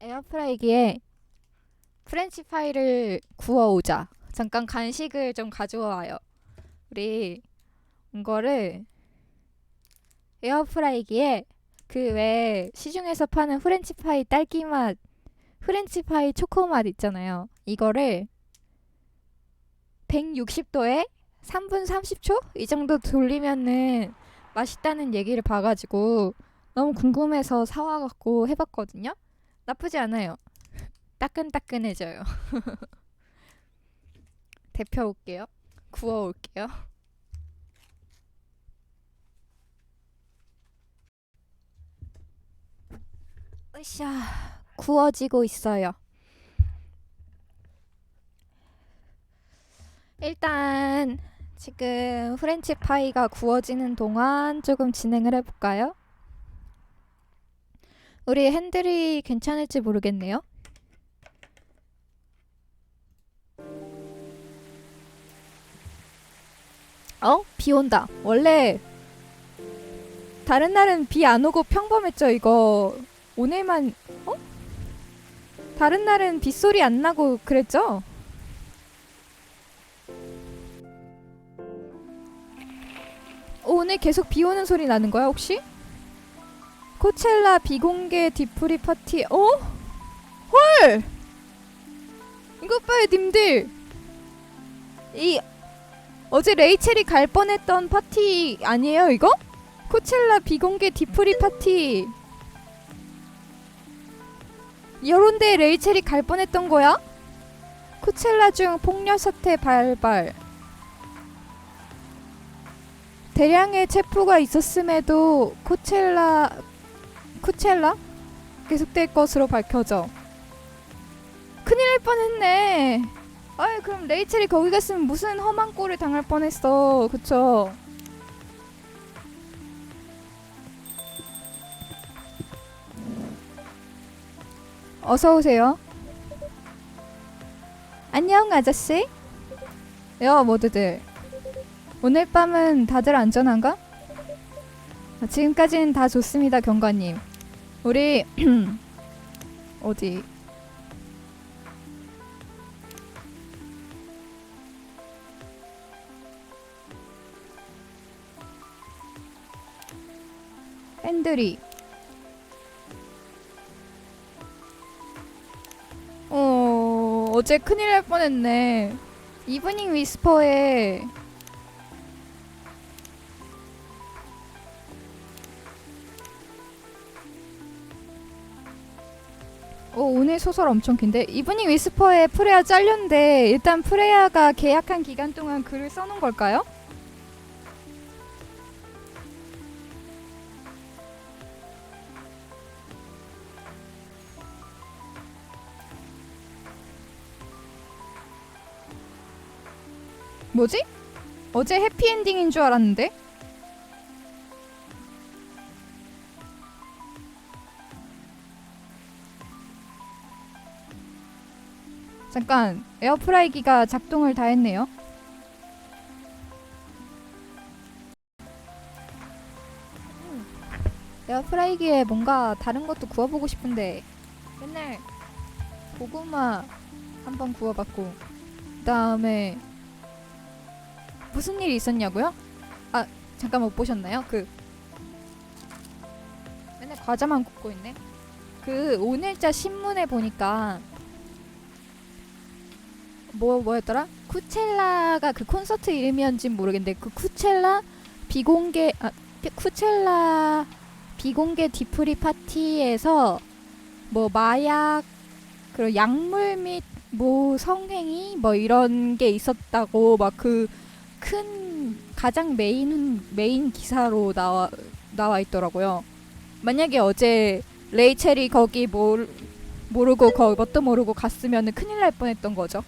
에어프라이기에 프렌치 파이를 구워오자. 잠깐 간식을 좀 가져와요. 우리 이거를 에어프라이기에 그 왜 시중에서 파는 프렌치 파이 딸기 맛, 프렌치 파이 초코 맛 있잖아요. 이거를 160도에 3분 30초 이 정도 돌리면은 맛있다는 얘기를 봐가지고 너무 궁금해서 사와갖고 해봤거든요. 나쁘지 않아요. 따끈따끈해져요. 데펴 올게요. 구워 올게요. 으쌰, 구워지고 있어요. 일단 지금 프렌치 파이가 구워지는 동안 조금 진행을 해볼까요? 우리 핸들이 괜찮을지 모르겠네요. 어? 비 온다. 원래 다른 날은 비 안 오고 평범했죠, 이거. 오늘만 어? 다른 날은 빗소리 안 나고 그랬죠? 어, 오늘 계속 비 오는 소리 나는 거야, 혹시? 코첼라 비공개 디프리 파티 어? 헐! 이것 봐요 님들 이 어제 레이첼이 갈 뻔했던 파티 아니에요 이거? 코첼라 비공개 디프리 파티 여론데 레이첼이 갈 뻔했던 거야? 코첼라 중 폭력 사태 발발 대량의 체포가 있었음에도 코첼라 쿠첼라 계속될 것으로 밝혀져. 큰일 날 뻔했네. 아이 그럼 레이첼이 거기 갔으면 무슨 험한 꼴을 당할 뻔했어. 그쵸? 어서 오세요. 안녕 아저씨. 여 모두들. 오늘 밤은 다들 안전한가? 아, 지금까지는 다 좋습니다, 경관님. 우리 어디 핸들이 어 어제 큰일 날 뻔했네. 이브닝 위스퍼에 소설 엄청 긴데 이브닝 위스퍼에 프레야 잘렸는데 일단 프레야가 계약한 기간 동안 글을 써놓은 걸까요? 뭐지? 어제 해피엔딩인 줄 알았는데? 잠깐 에어프라이기가 작동을 다 했네요. 음, 에어프라이기에 뭔가 다른 것도 구워보고 싶은데 맨날 고구마 한번 구워봤고 그 다음에 무슨 일이 있었냐고요? 아 잠깐 못 보셨나요? 그 맨날 과자만 굽고 있네. 그 오늘자 신문에 보니까 뭐 뭐였더라? 쿠첼라가 그 콘서트 이름이었는지 모르겠는데 그 쿠첼라 비공개 아 피- 쿠첼라 비공개 디프리 파티에서 뭐 마약 그리고 약물 및 뭐 성행위 뭐 이런 게 있었다고 막 그 큰 가장 메인 메인 기사로 나와 나와 있더라고요. 만약에 어제 레이첼이 거기 뭘 모르고 거 뭣도 모르고 갔으면은 큰일 날 뻔했던 거죠.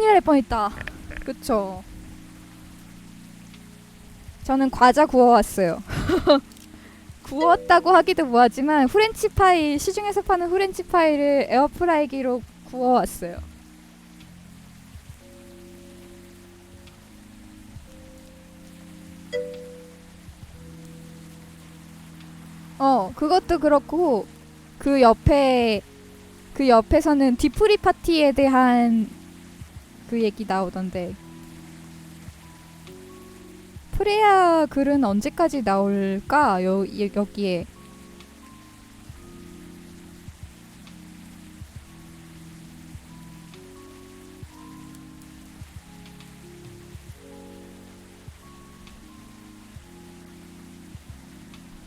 큰일 날 뻔했다. 그쵸? 저는 과자 구워왔어요. 구웠다고 하기도 뭐하지만 후렌치 파이 시중에서 파는 후렌치 파이를 에어프라이기로 구워왔어요. 어, 그것도 그렇고 그 옆에 그 옆에서는 디프리 파티에 대한 그 얘기 나오던데. 프레야 글은 언제까지 나올까? 여, 여- 여기에.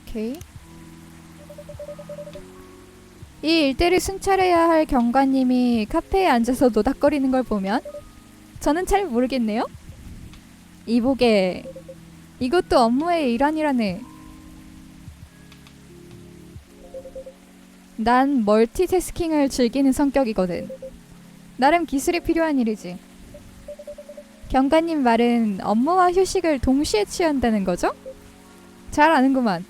오케이. 이 일대를 순찰해야 할 경관님이 카페에 앉아서 노닥거리는 걸 보면 저는 잘 모르겠네요. 이보게 이것도 업무의 일환이라네. 난 멀티태스킹을 즐기는 성격이거든. 나름 기술이 필요한 일이지. 경관님 말은 업무와 휴식을 동시에 취한다는 거죠? 잘 아는구만.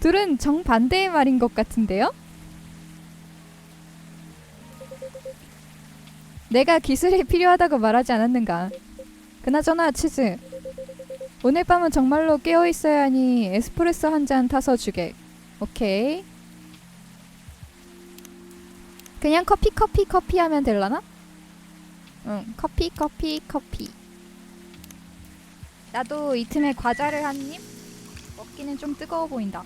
둘은 정반대의 말인 것 같은데요? 내가 기술이 필요하다고 말하지 않았는가? 그나저나 치즈. 오늘 밤은 정말로 깨어 있어야 하니 에스프레소 한 잔 타서 주게. 오케이. 그냥 커피 커피 커피 하면 될라나? 응, 커피 커피 커피. 나도 이 틈에 과자를 한 입. 먹기는 좀 뜨거워 보인다.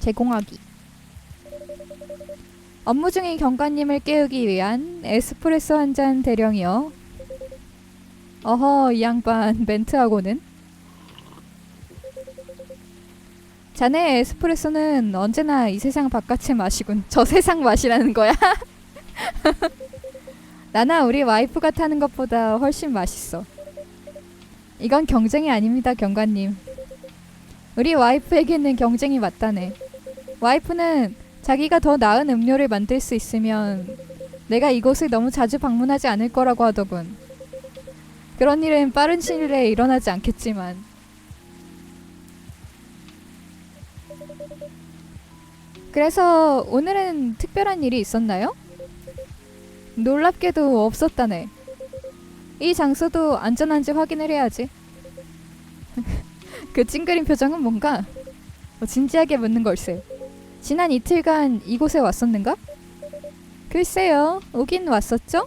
제공하기. 업무 중인 경관님을 깨우기 위한 에스프레소 한 잔 대령이요. 어허, 이 양반 멘트하고는. 자네 에스프레소는 언제나 이 세상 바깥의 맛이군. 저 세상 맛이라는 거야. 나나 우리 와이프가 타는 것보다 훨씬 맛있어. 이건 경쟁이 아닙니다, 경관님. 우리 와이프에게는 경쟁이 맞다네. 와이프는 자기가 더 나은 음료를 만들 수 있으면 내가 이곳을 너무 자주 방문하지 않을 거라고 하더군. 그런 일은 빠른 시일 내에 일어나지 않겠지만. 그래서 오늘은 특별한 일이 있었나요? 놀랍게도 없었다네. 이 장소도 안전한지 확인을 해야지. 그 찡그린 표정은 뭔가 어, 진지하게 묻는 걸세. 지난 이틀간 이곳에 왔었는가? 글쎄요, 오긴 왔었죠?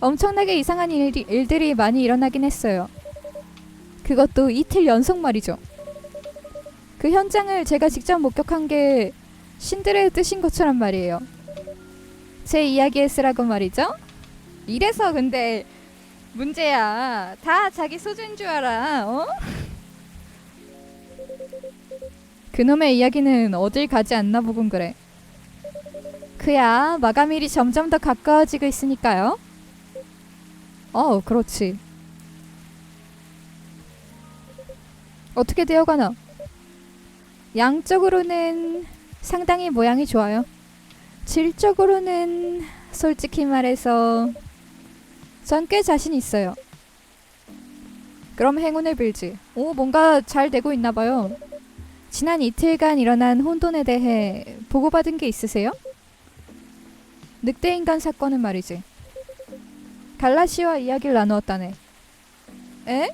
엄청나게 이상한 일이, 일들이 많이 일어나긴 했어요. 그것도 이틀 연속 말이죠. 그 현장을 제가 직접 목격한 게 신들의 뜻인 것처럼 말이에요. 제 이야기에 쓰라고 말이죠. 이래서 근데 문제야. 다 자기 소주인 줄 알아. 어? 그놈의 이야기는 어딜 가지 않나 보군 그래. 그야 마감일이 점점 더 가까워지고 있으니까요. 어, 그렇지. 어떻게 되어가나? 양적으로는 상당히 모양이 좋아요. 질적으로는 솔직히 말해서 전 꽤 자신 있어요. 그럼 행운을 빌지. 오, 뭔가 잘 되고 있나 봐요. 지난 이틀간 일어난 혼돈에 대해 보고받은 게 있으세요? 늑대 인간 사건은 말이지. 갈라 씨와 이야기를 나누었다네. 에?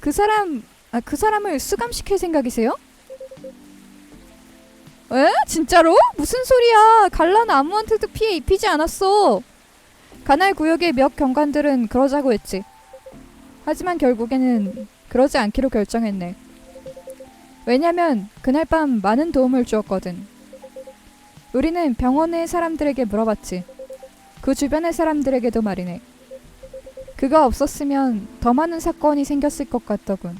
그 사람, 아, 그 사람을 수감시킬 생각이세요? 에? 진짜로? 무슨 소리야? 갈라는 아무한테도 피해 입히지 않았어. 가날 구역의 몇 경관들은 그러자고 했지. 하지만 결국에는 그러지 않기로 결정했네. 왜냐면 그날 밤 많은 도움을 주었거든. 우리는 병원의 사람들에게 물어봤지. 그 주변의 사람들에게도 말이네. 그가 없었으면 더 많은 사건이 생겼을 것 같더군.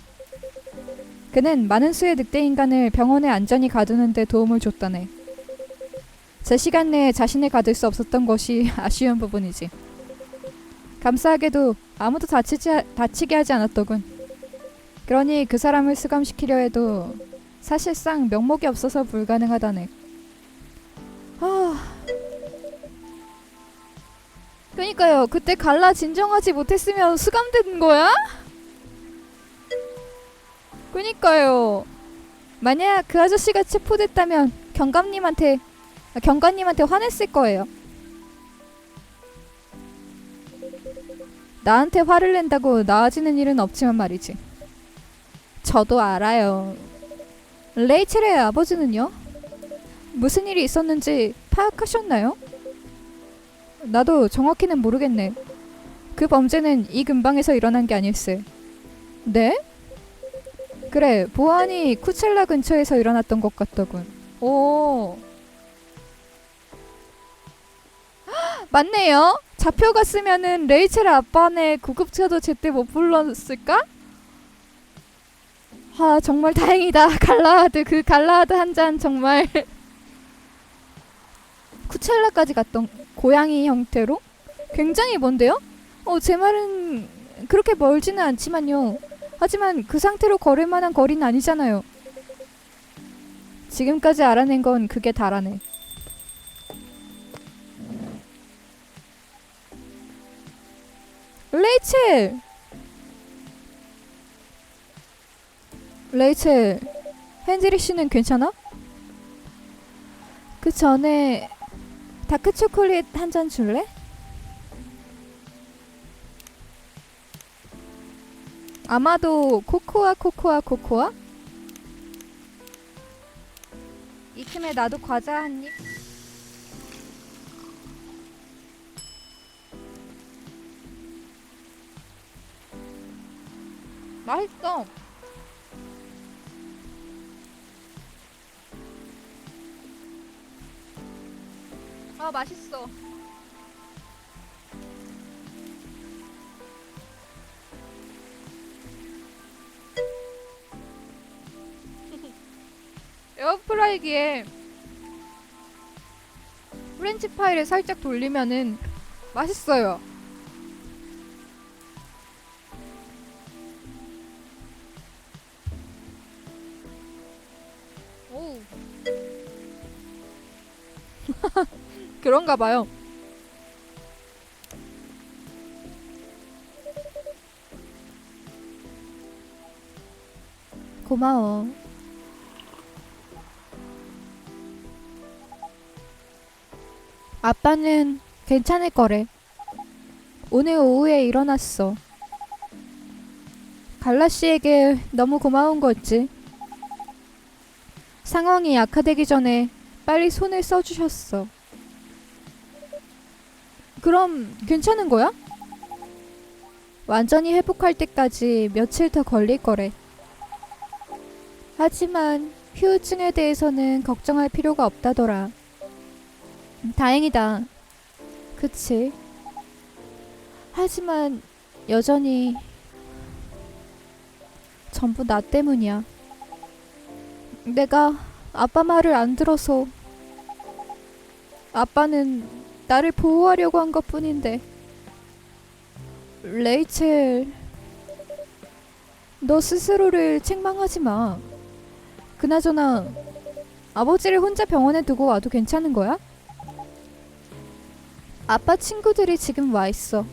그는 많은 수의 늑대 인간을 병원에 안전히 가두는데 도움을 줬다네. 제 시간 내에 자신을 가둘 수 없었던 것이 아쉬운 부분이지. 감사하게도 아무도 다치지, 다치게 하지 않았더군. 그러니 그 사람을 수감시키려 해도 사실상 명목이 없어서 불가능하다네. 아. 그니까요. 그때 갈라 진정하지 못했으면 수감된 거야? 그니까요. 만약 그 아저씨가 체포됐다면 경감님한테 아, 경관님한테 화냈을 거예요. 나한테 화를 낸다고 나아지는 일은 없지만 말이지. 저도 알아요. 레이첼의 아버지는요? 무슨 일이 있었는지 파악하셨나요? 나도 정확히는 모르겠네. 그 범죄는 이 근방에서 일어난 게 아닐세. 네? 그래, 보안이 쿠첼라 근처에서 일어났던 것 같더군. 오. 헉, 맞네요. 잡혀갔으면은 레이첼 아빠네 구급차도 제때 못 불렀을까? 아 정말 다행이다. 갈라하드 그 갈라하드 한 잔 정말 쿠첼라까지 갔던 고양이 형태로 굉장히 먼데요? 어 제 말은 그렇게 멀지는 않지만요. 하지만 그 상태로 걸을 만한 거리는 아니잖아요. 지금까지 알아낸 건 그게 다라네. 레이첼! 레이첼, 헨젤리 씨는 괜찮아? 그 전에 다크 초콜릿 한 잔 줄래? 아마도 코코아 코코아 코코아? 이 틈에 나도 과자 한 입. 맛있어. 맛있어. 에어프라이기에 프렌치 파이를 살짝 돌리면은 맛있어요. 그런가 봐요. 고마워. 아빠는 괜찮을 거래. 오늘 오후에 일어났어. 갈라 씨에게 너무 고마운 거지. 상황이 악화되기 전에 빨리 손을 써주셨어. 그럼 괜찮은 거야? 완전히 회복할 때까지 며칠 더 걸릴 거래. 하지만 후유증에 대해서는 걱정할 필요가 없다더라. 음, 다행이다. 그치? 하지만 여전히 전부 나 때문이야. 내가 아빠 말을 안 들어서 아빠는 나를 보호하려고 한 것 뿐인데 레이첼 너 스스로를 책망하지 마. 그나저나 아버지를 혼자 병원에 두고 와도 괜찮은 거야? 아빠 친구들이 지금 와 있어.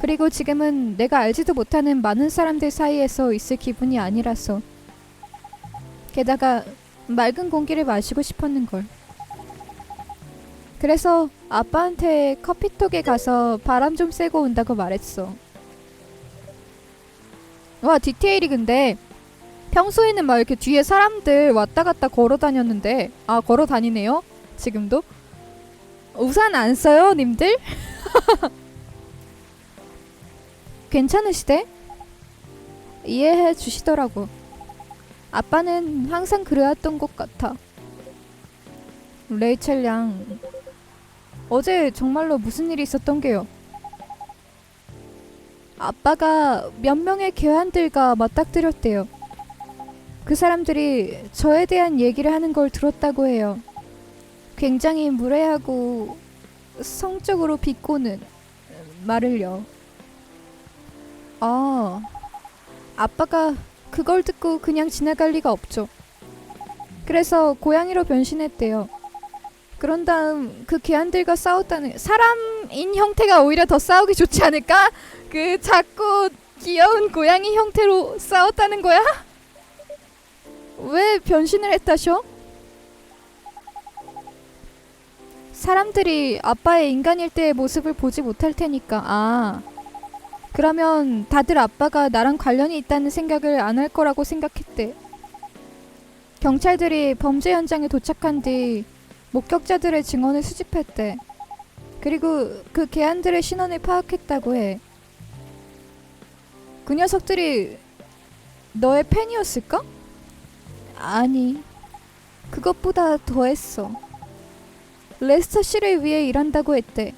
그리고 지금은 내가 알지도 못하는 많은 사람들 사이에서 있을 기분이 아니라서. 게다가 맑은 공기를 마시고 싶었는걸. 그래서 아빠한테 커피톡에 가서 바람 좀 쐬고 온다고 말했어. 와, 디테일이 근데 평소에는 막 이렇게 뒤에 사람들 왔다 갔다 걸어 다녔는데, 아, 걸어 다니네요? 지금도? 우산 안 써요, 님들? 괜찮으시대? 이해해 주시더라고. 아빠는 항상 그래왔던 것 같아. 레이첼 양, 어제 정말로 무슨 일이 있었던 게요? 아빠가 몇 명의 괴한들과 맞닥뜨렸대요. 그 사람들이 저에 대한 얘기를 하는 걸 들었다고 해요. 굉장히 무례하고 성적으로 비꼬는 말을요. 아, 아빠가 그걸 듣고 그냥 지나갈 리가 없죠. 그래서 고양이로 변신했대요. 그런 다음 그 개한들과 싸웠다는 사람인 형태가 오히려 더 싸우기 좋지 않을까? 그 작고 귀여운 고양이 형태로 싸웠다는 거야? 왜 변신을 했다셔? 사람들이 아빠의 인간일 때의 모습을 보지 못할 테니까 아 그러면 다들 아빠가 나랑 관련이 있다는 생각을 안 할 거라고 생각했대. 경찰들이 범죄 현장에 도착한 뒤 목격자들의 증언을 수집했대. 그리고 그 개안들의 신원을 파악했다고 해. 그 녀석들이 너의 팬이었을까? 아니, 그것보다 더했어. 레스터 씨를 위해 일한다고 했대.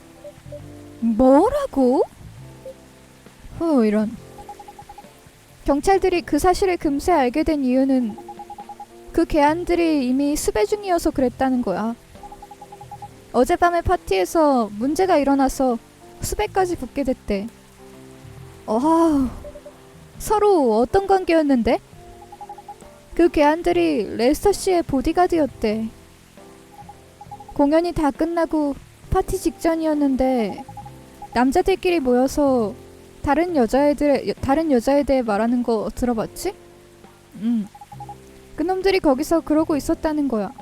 뭐라고? 어, 이런. 경찰들이 그 사실을 금세 알게 된 이유는 그 개안들이 이미 수배 중이어서 그랬다는 거야. 어젯밤의 파티에서 문제가 일어나서 수배까지 붙게 됐대. 와, 서로 어떤 관계였는데? 그 개안들이 레스터 씨의 보디가드였대. 공연이 다 끝나고 파티 직전이었는데 남자들끼리 모여서 다른 여자애들 다른 여자에 대해 말하는 거 들어봤지? 응. 그놈들이 거기서 그러고 있었다는 거야.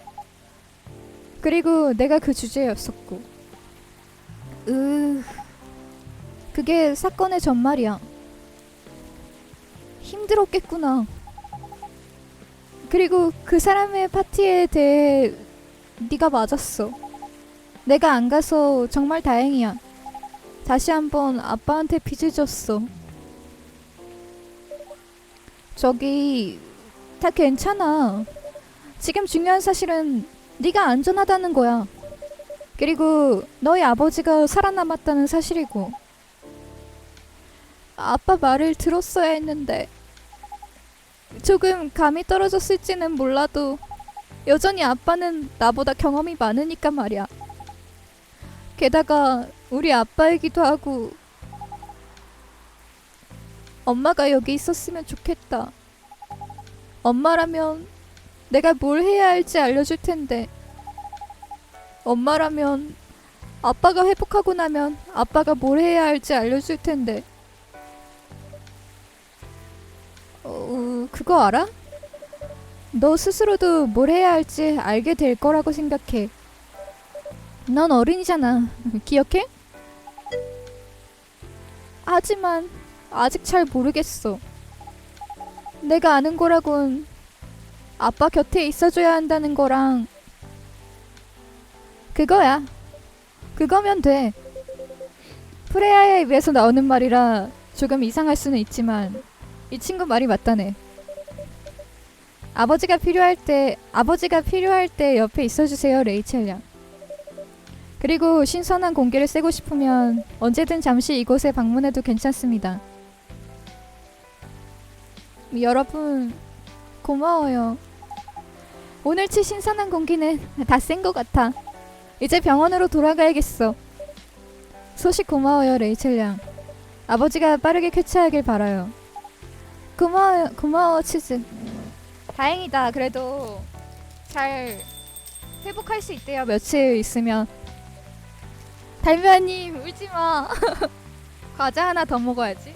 그리고 내가 그 주제였었고. 으. 그게 사건의 전말이야. 힘들었겠구나. 그리고 그 사람의 파티에 대해 네가 맞았어. 내가 안 가서 정말 다행이야. 다시 한번 아빠한테 빚을 졌어. 저기 다 괜찮아. 지금 중요한 사실은 네가 안전하다는 거야. 그리고 너희 아버지가 살아남았다는 사실이고. 아빠 말을 들었어야 했는데 조금 감이 떨어졌을지는 몰라도 여전히 아빠는 나보다 경험이 많으니까 말이야. 게다가 우리 아빠이기도 하고 엄마가 여기 있었으면 좋겠다. 엄마라면 내가 뭘 해야 할지 알려줄 텐데 엄마라면 아빠가 회복하고 나면 아빠가 뭘 해야 할지 알려줄 텐데 어, 그거 알아? 너 스스로도 뭘 해야 할지 알게 될 거라고 생각해. 넌 어른이잖아. 기억해? 하지만 아직 잘 모르겠어. 내가 아는 거라곤 아빠 곁에 있어줘야 한다는 거랑 그거야. 그거면 돼. 프레야의 입에서 나오는 말이라 조금 이상할 수는 있지만 이 친구 말이 맞다네. 아버지가 필요할 때 아버지가 필요할 때 옆에 있어주세요 레이첼 양. 그리고 신선한 공기를 쐬고 싶으면 언제든 잠시 이곳에 방문해도 괜찮습니다. 여러분 고마워요. 오늘 치 신선한 공기는 다 센 것 같아. 이제 병원으로 돌아가야겠어. 소식 고마워요 레이첼 양. 아버지가 빠르게 쾌차하길 바라요. 고마워요 고마워 치즈. 다행이다. 그래도 잘 회복할 수 있대요. 며칠 있으면. 달면님 울지 마. 과자 하나 더 먹어야지.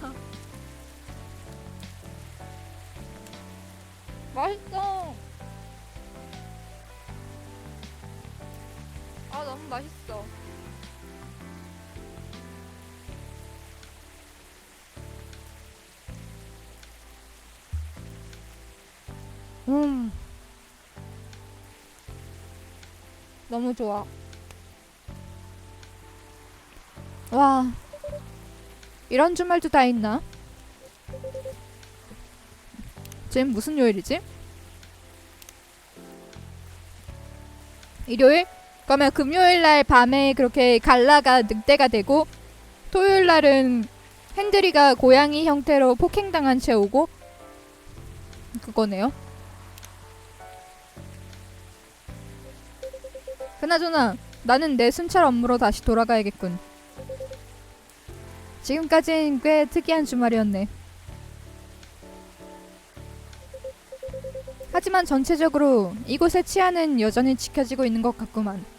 맛있어. 너무 맛있어. 음. 너무 좋아. 와. 이런 주말도 다 있나? 지금 무슨 요일이지? 일요일? 그러면 금요일 날 밤에 그렇게 갈라가 늑대가 되고 토요일 날은 핸들이가 고양이 형태로 폭행당한 채 오고 그거네요. 그나저나 나는 내 순찰 업무로 다시 돌아가야겠군. 지금까진 꽤 특이한 주말이었네. 하지만 전체적으로 이곳의 치안은 여전히 지켜지고 있는 것 같구만.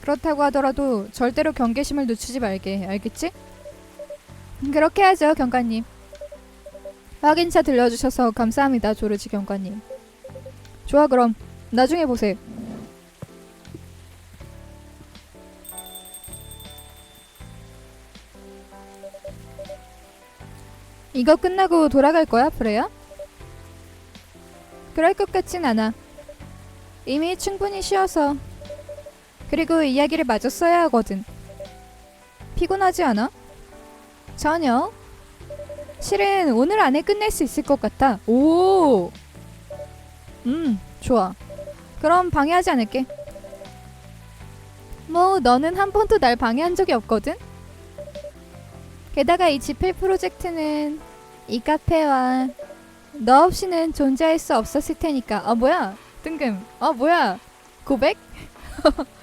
그렇다고 하더라도 절대로 경계심을 늦추지 말게, 알겠지? 그렇게 하죠, 경관님. 확인차 들려주셔서 감사합니다, 조르지 경관님. 좋아, 그럼 나중에 보세요. 이거 끝나고 돌아갈 거야, 프레야? 그럴 것 같진 않아. 이미 충분히 쉬어서. 그리고 이야기를 마저 써야 하거든. 피곤하지 않아? 전혀. 실은 오늘 안에 끝낼 수 있을 것 같아. 오! 음, 좋아. 그럼 방해하지 않을게. 뭐, 너는 한 번도 날 방해한 적이 없거든? 게다가 이 지필 프로젝트는 이 카페와 너 없이는 존재할 수 없었을 테니까. 아, 뭐야? 뜬금. 아, 뭐야? 고백?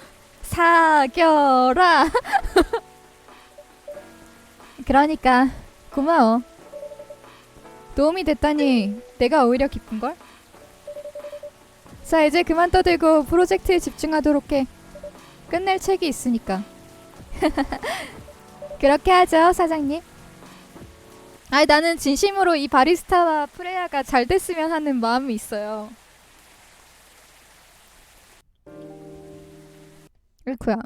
사겨라. 그러니까 고마워. 도움이 됐다니 내가 오히려 기쁜걸? 자, 이제 그만 떠들고 프로젝트에 집중하도록 해. 끝낼 책이 있으니까. 그렇게 하죠, 사장님. 아니, 나는 진심으로 이 바리스타와 프레야가 잘 됐으면 하는 마음이 있어요. 옳구야.